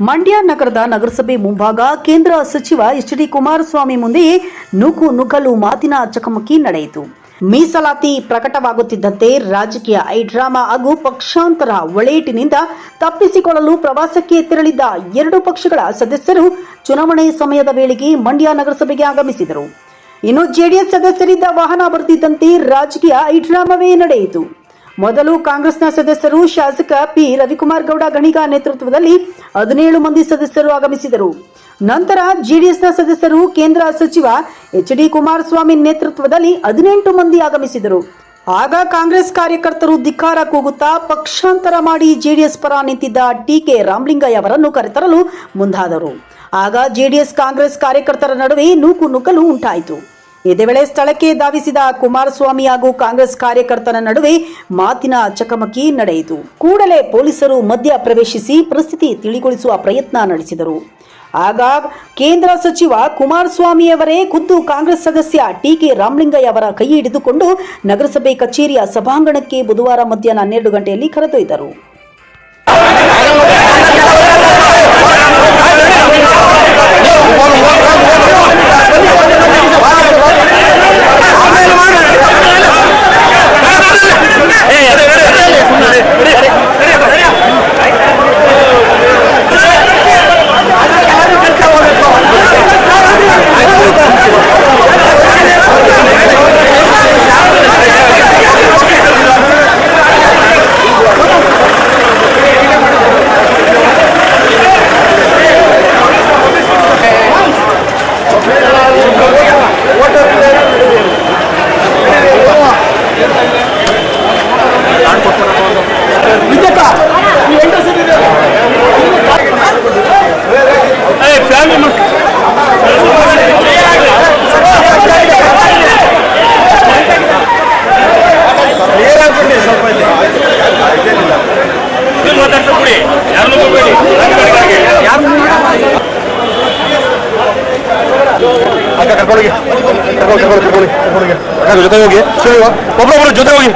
ಮಂಡ್ಯ ನಗರದ ನಗರಸಭೆ ಮುಂಭಾಗ ಕೇಂದ್ರ ಸಚಿವ ಎಚ್ ಡಿ ಕುಮಾರಸ್ವಾಮಿ ಮುಂದೆ ನೂಕು ನುಗ್ಗಲು ಮಾತಿನ ಚಕಮಕಿ ನಡೆಯಿತು. ಮೀಸಲಾತಿ ಪ್ರಕಟವಾಗುತ್ತಿದ್ದಂತೆ ರಾಜಕೀಯ ಐಡ್ರಾಮಾ ಹಾಗೂ ಪಕ್ಷಾಂತರ ಒಳೇಟಿನಿಂದ ತಪ್ಪಿಸಿಕೊಳ್ಳಲು ಪ್ರವಾಸಕ್ಕೆ ತೆರಳಿದ್ದ ಎರಡು ಪಕ್ಷಗಳ ಸದಸ್ಯರು ಚುನಾವಣೆ ಸಮಯದ ವೇಳೆಗೆ ಮಂಡ್ಯ ನಗರಸಭೆಗೆ ಆಗಮಿಸಿದರು. ಇನ್ನು ಜೆಡಿಎಸ್ ಸದಸ್ಯರಿದ್ದ ವಾಹನ ಬರುತ್ತಿದ್ದಂತೆ ರಾಜಕೀಯ ಡ್ರಾಮಾವೇ ನಡೆಯಿತು. ಮೊದಲು ಕಾಂಗ್ರೆಸ್ನ ಸದಸ್ಯರು ಶಾಸಕ ಪಿ ರವಿಕುಮಾರ್ ಗೌಡ ಗಣಿಗ ನೇತೃತ್ವದಲ್ಲಿ ಹದಿನೇಳು ಮಂದಿ ಸದಸ್ಯರು ಆಗಮಿಸಿದರು. ನಂತರ ಜೆಡಿಎಸ್ನ ಸದಸ್ಯರು ಕೇಂದ್ರ ಸಚಿವ ಎಚ್ ಡಿ ಕುಮಾರಸ್ವಾಮಿ ನೇತೃತ್ವದಲ್ಲಿ ಹದಿನೆಂಟು ಮಂದಿ ಆಗಮಿಸಿದರು. ಆಗ ಕಾಂಗ್ರೆಸ್ ಕಾರ್ಯಕರ್ತರು ಧಿಕ್ಕಾರ ಕೂಗುತ್ತಾ ಪಕ್ಷಾಂತರ ಮಾಡಿ ಜೆಡಿಎಸ್ ಪರ ನಿಂತಿದ್ದ ಟಿಕೆ ರಾಮಲಿಂಗಯ್ಯ ಅವರನ್ನು ಕರೆತರಲು ಮುಂದಾದರು. ಆಗ ಜೆಡಿಎಸ್ ಕಾಂಗ್ರೆಸ್ ಕಾರ್ಯಕರ್ತರ ನಡುವೆ ನೂಕು ನುಗ್ಗಲು ಉಂಟಾಯಿತು. ಇದೇ ವೇಳೆ ಸ್ಥಳಕ್ಕೆ ಧಾವಿಸಿದ ಕುಮಾರಸ್ವಾಮಿ ಹಾಗೂ ಕಾಂಗ್ರೆಸ್ ಕಾರ್ಯಕರ್ತನ ನಡುವೆ ಮಾತಿನ ಚಕಮಕಿ ನಡೆಯಿತು. ಕೂಡಲೇ ಪೊಲೀಸರು ಮಧ್ಯ ಪ್ರವೇಶಿಸಿ ಪರಿಸ್ಥಿತಿ ತಿಳಿಗೊಳಿಸುವ ಪ್ರಯತ್ನ ನಡೆಸಿದರು. ಆಗ ಕೇಂದ್ರ ಸಚಿವ ಕುಮಾರಸ್ವಾಮಿಯವರೇ ಖುದ್ದು ಕಾಂಗ್ರೆಸ್ ಸದಸ್ಯ ಟಿಕೆ ರಾಮಲಿಂಗಯ್ಯ ಅವರ ಕೈ ಹಿಡಿದುಕೊಂಡು ನಗರಸಭೆ ಕಚೇರಿಯ ಸಭಾಂಗಣಕ್ಕೆ ಬುಧವಾರ ಮಧ್ಯಾಹ್ನ ಹನ್ನೆರಡು ಗಂಟೆಯಲ್ಲಿ ಕರೆದೊಯ್ದರು. ಅಕ್ಕ ಕರ್ಕೊಳ್ಳಿ ಕರ್ಕೊಳ್ಳಿ ಕರ್ಕೊಳ್ಳಿ ಕರ್ಕೊಳ್ಳಿ ಕರ್ಕೊಳ್ಳಿ ಅಕ್ಕ ಜೊತೆ ಹೋಗಿ ಸರಿ, ಒಬ್ರೊಬ್ರು ಜೊತೆ ಹೋಗಿ